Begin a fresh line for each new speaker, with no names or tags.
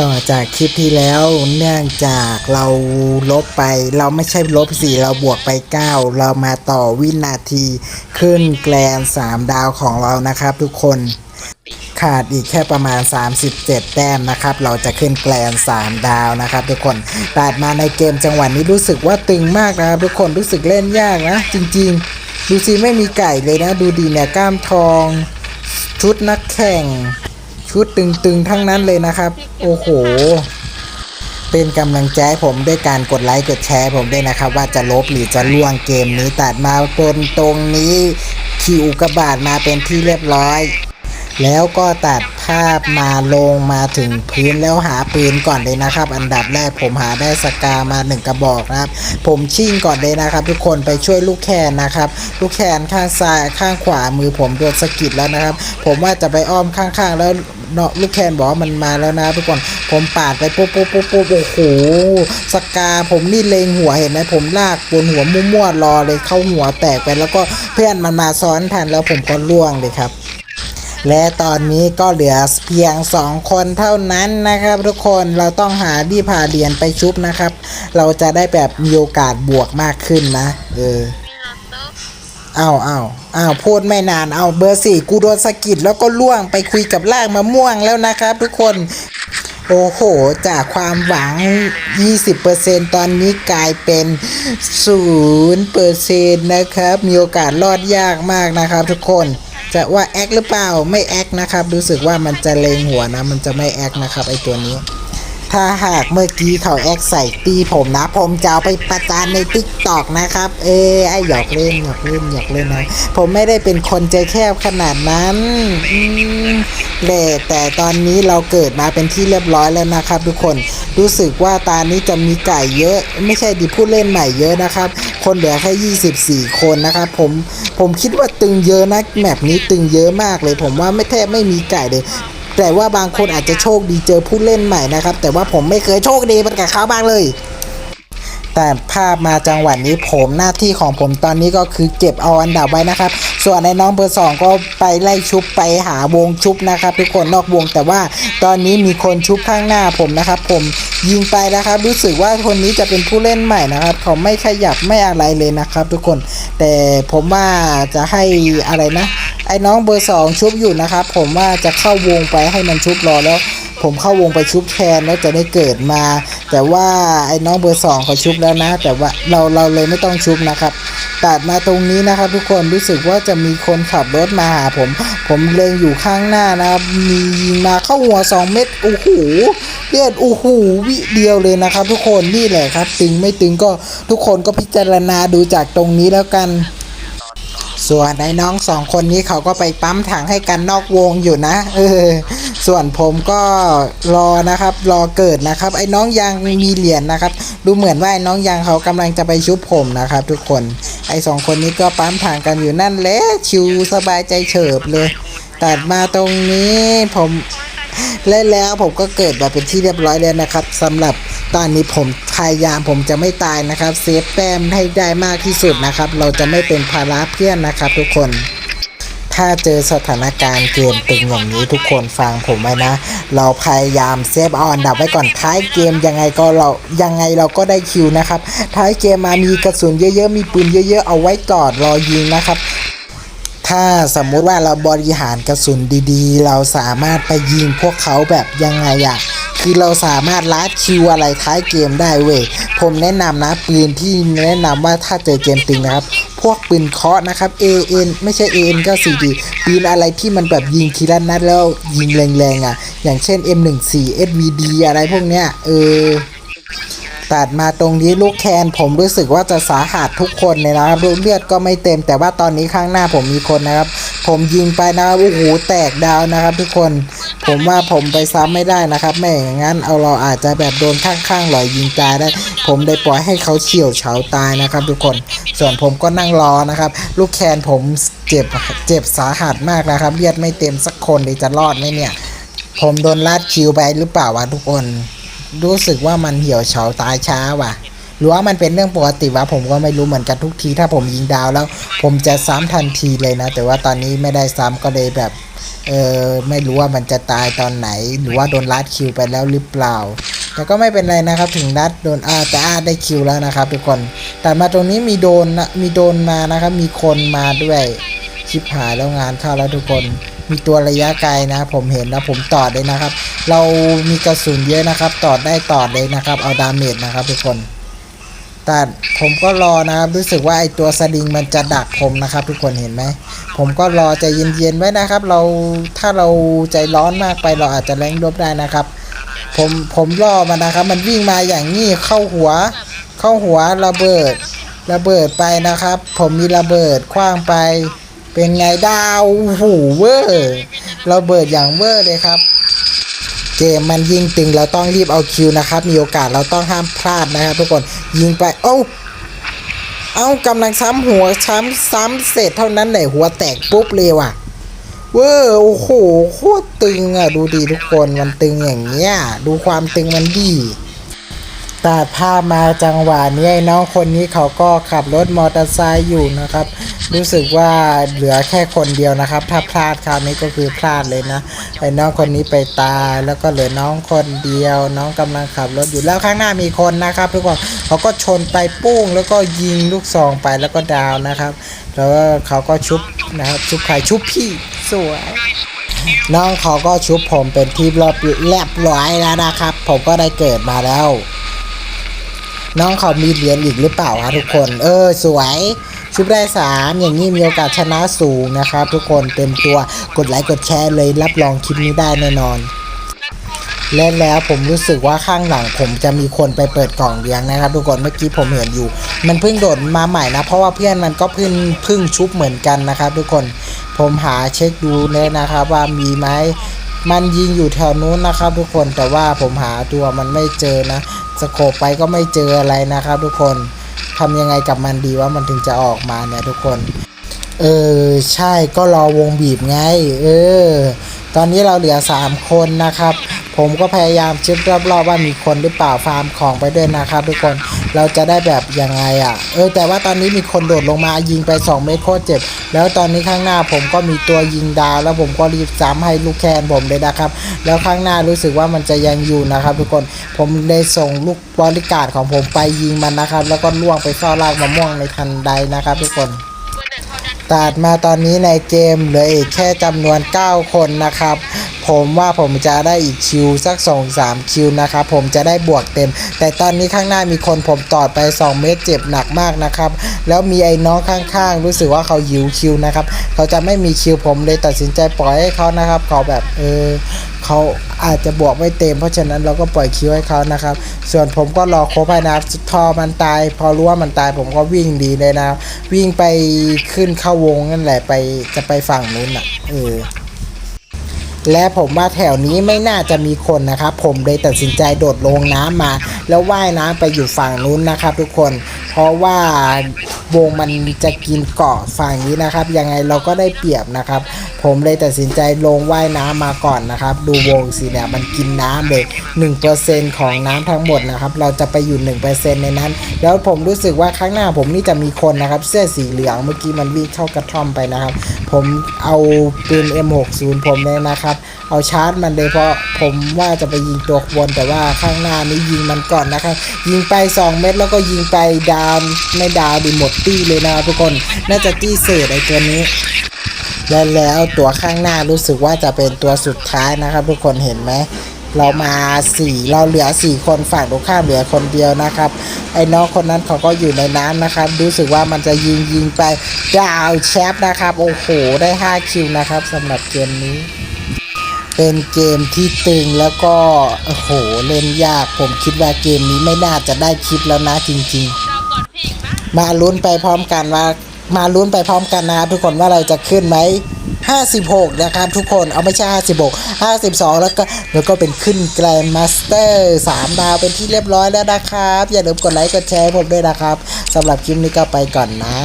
ต่อจากคลิปที่แล้วเนื่องจากเราลบไป เราไม่ใช่ลบสี่เราบวกไป 9 เรามาต่อวินาทีขึ้นแกลน 3 ดาวของเรานะครับทุกคนขาดอีกแค่ประมาณ 37 แต้มนะครับ เราจะขึ้นแกลน 3 ดาวนะครับ ทุกคนตัดมาในเกมจังหวะนี้รู้สึกว่าตึงมากนะครับ ทุกคนรู้สึกเล่นยากนะ จริง ๆ ดูสิไม่มีไก่เลยนะ ดูดีเนี่ยกล้ามทอง ชุดนักแข่ง ชุดตึงๆ ทั้งนั้นเลยนะครับ โอ้โห เป็นกำลังใจผมด้วยการกดไลค์กดแชร์ผมด้วยนะครับ ว่าจะลบหรือจะล่วงเกมนี้ตัดมาบนตรงนี้คิวกระบาดมาเป็นที่เรียบร้อย แล้วก็ตัดภาพมาลงมาถึงพื้นแล้วหาปืนก่อนเลยนะครับ อันดับแรกผมหาได้สกามาหนึ่งกระบอกนะครับ ผมชิ่งก่อนเลยนะครับ ทุกคนไปช่วยลูกแคนนะครับ ลูกแคนข้างซ้ายข้างขวามือผมโดนสะกิดแล้วนะครับ ผมว่าจะไปอ้อมข้างๆแล้ว เนาะลูกแคนบอกว่ามันมาแล้วนะทุกคนผมปาดไปปุ๊บปุ๊บปุ๊บปุ๊บโอ้โหสกาผมนี่เลงหัวเห็นไหมผมลากบนหัวมั่วๆรอเลยเข้าหัวแตกไปแล้วก็เพื่อนมันมาซ้อนทันแล้วผมก็ล่วงเลยครับและตอนนี้ก็เหลือเพียง 2 คนเท่านั้นนะครับ ทุกคนเราต้องหาที่พาเรียนไปชุบนะครับ เราจะได้แบบมีโอกาสบวกมากขึ้นนะ เออ อ้าวอ้าวอ้าวพูดไม่นานเอาเบอร์สี่กูโดนสะกิดแล้วก็ล่วงไปคุยกับลากมะม่วงแล้วนะครับ ทุกคน โอ้โห จากความหวัง 20%ตอนนี้กลายเป็น0%นะครับ มีโอกาสรอดยากมากนะครับ ทุกคนจะว่าแอคหรือเปล่าไม่แอคนะครับ รู้สึกว่ามันจะเลงหัวนะ มันจะไม่แอคนะครับไอตัวนี้ ถ้าหากเมื่อกี้เขาแอคใส่ตีผมนะ ผมจะเอาไปประจานในติ๊กตอกนะครับ เอ้ยไอหยอกเล่นหยอกเล่นหยอกเล่นนะ ผมไม่ได้เป็นคนใจแคบขนาดนั้นอืมแต่แต่ตอนนี้เราเกิดมาเป็นที่เรียบร้อยแล้วนะครับ ทุกคนรู้สึกว่าตานี้จะมีไก่เยอะ ไม่ใช่ดิผู้เล่นใหม่เยอะนะครับ คนเหลือแค่ 24 คนนะครับผมผมคิดว่าตึงเยอะนะแมปนี้ตึงเยอะมากเลย ผมว่าไม่แทบไม่มีไก่เลย แต่ว่าบางคนอาจจะโชคดีเจอผู้เล่นใหม่นะครับ แต่ว่าผมไม่เคยโชคดีเหมันกับเขาบ้างเลย แต่ภาพมาจังหวะนี้ผมหน้าที่ของผมตอนนี้ก็คือเก็บเอาอันดับไว้นะครับ ส่วนในน้องเบอร์สองก็ไปไล่ชุบไปหาวงชุบนะครับ ทุกคนนอกวงแต่ว่าตอนนี้มีคนชุบข้างหน้าผมนะครับ ผมยิงไปนะครับ รู้สึกว่าคนนี้จะเป็นผู้เล่นใหม่นะครับ เขาไม่ขยับไม่อะไรเลยนะครับ ทุกคน แต่ผมว่าจะให้อะไรนะ ไอ้น้องเบอร์สองชุบอยู่นะครับ ผมว่าจะเข้าวงไปให้มันชุบรอแล้ว ผมเข้าวงไปชุบแทนแล้วจะได้เกิดมา แต่ว่าไอ้น้องเบอร์สองเขาชุบแล้วนะ แต่ว่าเราเราเลยไม่ต้องชุบนะครับตัดมาตรงนี้นะครับ ทุกคนรู้สึกว่าจะมีคนขับรถมาหาผม ผมเล็งอยู่ข้างหน้านะครับมียิงมาเข้าหัว 2 เม็ดโอ้โหเลือดโอ้โหวิเดียวเลยนะครับ ทุกคนนี่แหละครับ ตึงไม่ตึงก็ทุกคนก็พิจารณาดูจากตรงนี้แล้วกัน ส่วนไอ้น้องสองคนนี้เขาก็ไปปั๊มถังให้กันนอกวงอยู่นะเออส่วนผมก็รอนะครับ รอเกิดนะครับ ไอ้น้องยังมีเหรียญนะครับ ดูเหมือนว่าไอ้น้องยังเขากำลังจะไปชุบผมนะครับ ทุกคนไอ้สองคนนี้ก็ปั๊มถังกันอยู่นั่นแหละชิวสบายใจเฉิบเลยตัดมาตรงนี้ผมและแล้วผมก็เกิดมาเป็นที่เรียบร้อยแล้วนะครับสำหรับ ตอนนี้ผมพยายามผมจะไม่ตายนะครับ เซฟแต้มให้ได้มากที่สุดนะครับ เราจะไม่เป็นภาระเพื่อนนะครับทุกคนถ้าเจอสถานการณ์เกมตึงอย่างนี้ทุกคนฟังผมไว้นะ เราพยายามเซฟออนดับไว้ก่อนท้ายเกมยังไงก็เรายังไงเราก็ได้คิวนะครับ ท้ายเกมมามีกระสุนเยอะๆ มีปืนเยอะๆ เอาไว้จอดรอยิงนะครับ ถ้าสมมุติว่าเราบริหารกระสุนดีๆ เราสามารถไปยิงพวกเขาแบบยังไงอะ คือเราสามารถลัดคิวอะไรท้ายเกมได้เว้ยผมแนะนำนะปืนที่แนะนำว่าถ้าเจอเกมตึงนะครับ พวกปืนเคาะนะครับ AN ไม่ใช่ AN ก็ 4D ปืนอะไรที่มันแบบยิงทีละนัดแล้วยิงแรงๆอะ อย่างเช่น M14 SVD อะไรพวกเนี้ยเออตัดมาตรงนี้ลูกแคนผมรู้สึกว่าจะสาหัสทุกคนเลยนะครับเลือดก็ไม่เต็ม แต่ว่าตอนนี้ข้างหน้าผมมีคนนะครับ ผมยิงไปนะครับโอ้โหแตกดาวนะครับ ทุกคน ผมว่าผมไปซ้ำไม่ได้นะครับไม่อย่างนั้นเอาเราอาจจะแบบโดนข้างๆหลอยยิงตายได้ ผมได้ปล่อยให้เขาเฉี่ยวเฉาตายนะครับ ทุกคน ส่วนผมก็นั่งรอนะครับ ลูกแคนผมเจ็บเจ็บสาหัสมากนะครับเลือดไม่เต็มสักคนเลยจะรอดไหมเนี่ย ผมโดนลาดคิวไปหรือเปล่าวะทุกคน รู้สึกว่ามันเหี่ยวเฉาตายช้าว่ะ หรือว่ามันเป็นเรื่องปกติวะผมก็ไม่รู้เหมือนกันทุกทีถ้าผมยิงดาวแล้ว ผมจะซ้ำทันทีเลยนะ แต่ว่าตอนนี้ไม่ได้ซ้ำก็เลยแบบเออไม่รู้ว่ามันจะตายตอนไหน หรือว่าโดนลัดคิวไปแล้วหรือเปล่า แต่ก็ไม่เป็นไรนะครับถึงนัดโดนอาแต่อาได้คิวแล้วนะครับทุกคนแต่มาตรงนี้มีโดนนะมีโดนมานะครับ มีคนมาด้วยชิปหายแล้วงานเข้าแล้วทุกคนมีตัวระยะไกลนะผมเห็นนะผมต่อได้นะครับ เรามีกระสุนเยอะนะครับต่อได้ต่อเลยนะครับ เอาดาเมจนะครับทุกคน แต่ผมก็รอนะครับรู้สึกว่าไอตัวสลิงมันจะดักผมนะครับ ทุกคนเห็นไหม ผมก็รอใจเย็นๆไว้นะครับ เราถ้าเราใจร้อนมากไปเราอาจจะแรงลบได้นะครับ ผมผมรอมันนะครับ มันวิ่งมาอย่างนี้เข้าหัว เข้าหัวระเบิด ระเบิดไปนะครับ ผมมีระเบิดคว้างไป เป็นไงดาวโอ้โหเวอร์ระเบิดอย่างเวอร์เลยครับ เกมมันยิงตึงเราต้องรีบเอาคิวนะครับ มีโอกาสเราต้องห้ามพลาดนะครับทุกคนยิงไปเอ้าเอากำลังซ้ำหัวซ้ำซ้ำเสร็จเท่านั้นไหนหัวแตกปุ๊บเลยว่ะเวอร์โอ้โหโคตรตึงอะดูดีทุกคนมันตึงอย่างเงี้ยดูความตึงมันดี ตัดภาพมาจังหวะนี้น้องคนนี้เขาก็ขับรถมอเตอร์ไซค์อยู่นะครับ รู้สึกว่าเหลือแค่คนเดียวนะครับ ถ้าพลาดคราวนี้ก็คือพลาดเลยนะไอ้น้องคนนี้ไปตายแล้วก็เหลือน้องคนเดียว น้องกำลังขับรถอยู่แล้วข้างหน้ามีคนนะครับทุกคนเขาก็ชนไปปุ้ง แล้วก็ยิงลูกซองไปแล้วก็ดาวนะครับ แล้วเขาก็ชุบนะครับชุบใครชุบพี่สวยน้องเขาก็ชุบผมเป็นที่รอบแลบร้อยแล้วนะครับ ผมก็ได้เกิดมาแล้ว น้องเขามีเหรียญอีกหรือเปล่าคะทุกคน เออ สวยชุบได้สามอย่างนี้มีโอกาสชนะสูงนะครับ ทุกคนเต็มตัวกดไลค์กดแชร์เลยรับรองคลิปนี้ได้แน่นอน และแล้วผมรู้สึกว่าข้างหลังผมจะมีคนไปเปิดกล่องเลี้ยงนะครับ ทุกคนเมื่อกี้ผมเห็นอยู่ มันเพิ่งโดดมาใหม่นะ เพราะว่าเพื่อนมันก็เพิ่งเพิ่งชุบเหมือนกันนะครับ ทุกคนผมหาเช็คดูเลยนะครับว่ามีไหมมันยิงอยู่แถวนู้นนะครับ ทุกคนแต่ว่าผมหาตัวมันไม่เจอนะ สโคปไปก็ไม่เจออะไรนะครับ ทุกคนทำยังไงกับมันดีว่ามันถึงจะออกมาเนี่ยทุกคน เออใช่ก็รอวงบีบไง เออ ตอนนี้เราเหลือ 3 คนนะครับ ผมก็พยายามเช็ครอบๆว่ามีคนหรือเปล่าฟาร์มของไปด้วยนะครับ ทุกคน เราจะได้แบบยังไงอะ เออแต่ว่าตอนนี้มีคนโดดลงมายิงไป 2 เมตรโคตรเจ็บ แล้วตอนนี้ข้างหน้าผมก็มีตัวยิงดาว แล้วผมก็รีบซ้ำให้ลูกแคนผมเลยนะครับ แล้วข้างหน้ารู้สึกว่ามันจะยังอยู่นะครับ ทุกคนผมได้ส่งลูกบริการของผมไปยิงมันนะครับ แล้วก็ล่วงไปเฝ้ารากมะม่วงในทันใดนะครับ ทุกคนตัดมาตอนนี้ในเกมเหลืออีกแค่จำนวน 9 คนนะครับ ผมว่าผมจะได้อีกคิวสัก2-3คิวนะครับผมจะได้บวกเต็ม แต่ตอนนี้ข้างหน้ามีคนผมตอดไป 2 เมตรเจ็บหนักมากนะครับแล้วมีไอ้น้องข้างๆ รู้สึกว่าเขาหิวคิวนะครับเขาจะไม่มีคิวผมเลยตัดสินใจปล่อยให้เขานะครับเขาแบบเออเขาอาจจะบวกไม่เต็ม เพราะฉะนั้นเราก็ปล่อยคิวให้เขานะครับ ส่วนผมก็รอโคบให้นะครับทอมันตาย พอรู้ว่ามันตายผมก็วิ่งดีเลยนะวิ่งไปขึ้นเข้าวงนั่นแหละไปจะไปฝั่งนู้นอะเออ และผมว่าแถวนี้ไม่น่าจะมีคนนะครับ ผมเลยตัดสินใจโดดลงน้ำมา แล้วว่ายน้ำไปอยู่ฝั่งนู้นนะครับ ทุกคน เพราะว่าวงมันจะกินเกาะฝั่งนี้นะครับ ยังไงเราก็ได้เปรียบนะครับ ผมเลยตัดสินใจลงว่ายน้ำมาก่อนนะครับ ดูวงสิเนี่ยมันกินน้ำเลย1%ของน้ำทั้งหมดนะครับ เราจะไปอยู่ 1%ในนั้น แล้วผมรู้สึกว่าข้างหน้าผมนี่จะมีคนนะครับ เสื้อสีเหลืองเมื่อกี้มันวิ่งเข้ากระท่อมไปนะครับ ผมเอาปืน M60 ผมเลยนะครับ เอาชาร์จมันเลยเพราะผมว่าจะไปยิงตัวบนแต่ว่าข้างหน้านี้ยิงมันก่อนนะครับ ยิงไป 2 เม็ดแล้วก็ยิงไปดาวไม่ดาวดิหมดตี้เลยนะครับทุกคนน่าจะตี้เศษไอ้ตัวนี้และแล้วตัวข้างหน้ารู้สึกว่าจะเป็นตัวสุดท้ายนะครับ ทุกคนเห็นไหมเรามาสี่เราเหลือสี่คนฝั่งตรงข้ามเหลือคนเดียวนะครับ ไอ้น้องคนนั้นเขาก็อยู่ในน้ำนะครับ รู้สึกว่ามันจะยิงยิงไปดาวแชปนะครับ โอ้โห ได้ 5 คิวนะครับสำหรับเกมนี้ เป็นเกมที่ตึงแล้วก็โอ้โหเล่นยากผมคิดว่าเกมนี้ไม่น่าจะได้คลิปแล้วนะจริงๆ มาลุ้นไปพร้อมกันว่า มาลุ้นไปพร้อมกันนะครับทุกคนว่าเราจะขึ้นไหม56 นะครับทุกคนเอาไม่ใช่ 56 52 แล้วก็แล้วก็เป็นขึ้นแกรนมาสเตอร์3ดาวเป็นที่เรียบร้อยแล้วนะครับ อย่าลืมกดไลค์กดแชร์ให้ผมด้วยนะครับสำหรับคลิปนี้ก็ไปก่อนนะ